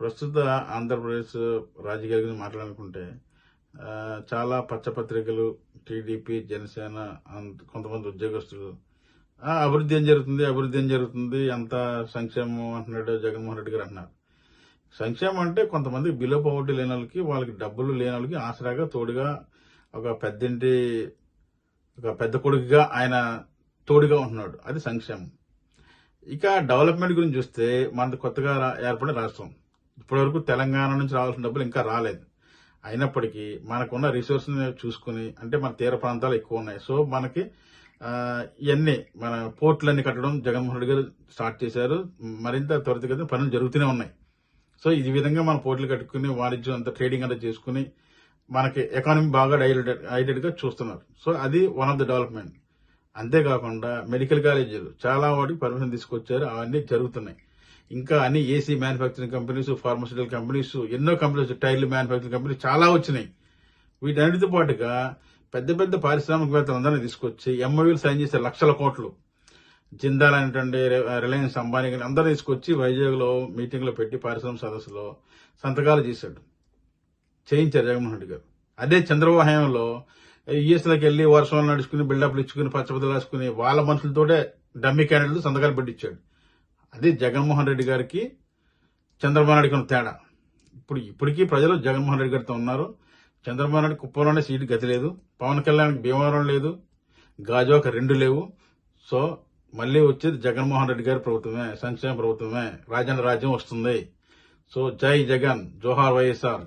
ప్రస్తుత ఆంధ్రప్రదేశ్ రాజకీయాల గురించి మాట్లాడాలనుకుంటే చాలా పచ్చపత్రికలు టీడీపీ జనసేన అంత- కొంతమంది ఉద్యోగస్తులు అభివృద్ధి ఏం జరుగుతుంది అభివృద్ధి ఏం జరుగుతుంది అంత సంక్షేమం అంటున్నాడు జగన్మోహన్ రెడ్డి గారు అంటున్నారు. సంక్షేమం అంటే కొంతమంది బిలో పవర్టీ లేని వాళ్ళకి వాళ్ళకి డబ్బులు లేని వాళ్ళకి ఆసరాగా తోడుగా ఒక పెద్దంటి ఒక పెద్ద కొడుకుగా ఆయన తోడుగా ఉంటున్నాడు. అది సంక్షేమం. ఇక డెవలప్మెంట్ గురించి చూస్తే మనది కొత్తగా రా- ఏర్పడిన రాష్ట్రం. ఇప్పటివరకు తెలంగాణ నుంచి రావాల్సిన డబ్బులు ఇంకా రాలేదు. అయినప్పటికీ మనకున్న రిసోర్స్ని చూసుకుని అంటే మన తీర ప్రాంతాలు ఎక్కువ ఉన్నాయి. సో మనకి ఇవన్నీ మన పోర్టులన్నీ కట్టడం జగన్మోహన్ రెడ్డి గారు స్టార్ట్ చేశారు. మరింత త్వరితగతిన పనులు జరుగుతూనే ఉన్నాయి. సో ఈ విధంగా మనం పోర్టులు కట్టుకుని వాణిజ్యం అంతా ట్రేడింగ్ అంతా చేసుకుని మనకి ఎకానమీ బాగా డైలెటెడ్గా చూస్తున్నారు. సో అది వన్ ఆఫ్ ద డెవలప్మెంట్. అంతేకాకుండా మెడికల్ కాలేజీలు చాలా వాటికి పర్మిషన్ తీసుకొచ్చారు. అవన్నీ జరుగుతున్నాయి. ఇంకా అన్ని AC manufacturing companies pharmaceutical companies ఎన్నో కంపెనీస్ టైర్లు మ్యానుఫ్యాక్చరింగ్ కంపెనీస్ చాలా వచ్చినాయి. వీటన్నిటితో పాటుగా పెద్ద పెద్ద పారిశ్రామికవేత్తలందరినీ తీసుకొచ్చి ఎంఓవీలు సైన్ చేసే లక్షల కోట్లు. జిందాల్ అనేటువంటి రిలయన్స్ అంబానీ కానీ అందరూ తీసుకొచ్చి వైజాగ్లో మీటింగ్లో పెట్టి పారిశ్రామిక సదస్సులో సంతకాలు చేశాడు. చేయించారు జగన్మోహన్ రెడ్డి గారు. అదే చంద్రబాబు హయాంలో యుఎస్లోకి వెళ్ళి వర్షంలో నడుచుకుని బిల్డప్లు ఇచ్చుకుని పచ్చబద్దలు రాసుకుని వాళ్ళ మనుషులతోటే డమ్మి క్యాండిడేట్లు సంతకాలు పెట్టించాడు అది జగన్మోహన్ రెడ్డి గారికి చంద్రబాబు నాయుడికి ఉన్న తేడా. ఇప్పుడు ఇప్పటికీ ప్రజలు జగన్మోహన్ రెడ్డి గారితో ఉన్నారు. చంద్రబాబు నాయుడు కుప్పంలోనే సీటు గతి లేదు. పవన్ కళ్యాణ్కి భీమవరం లేదు. గాజువాక రెండు లేవు. సో మళ్ళీ వచ్చేది జగన్మోహన్ రెడ్డి గారి ప్రభుత్వమే సంక్షేమ ప్రభుత్వమే. రాజన్న రాజ్యం వస్తుంది. సో జై జగన్ జోహార్ వైఎస్ఆర్.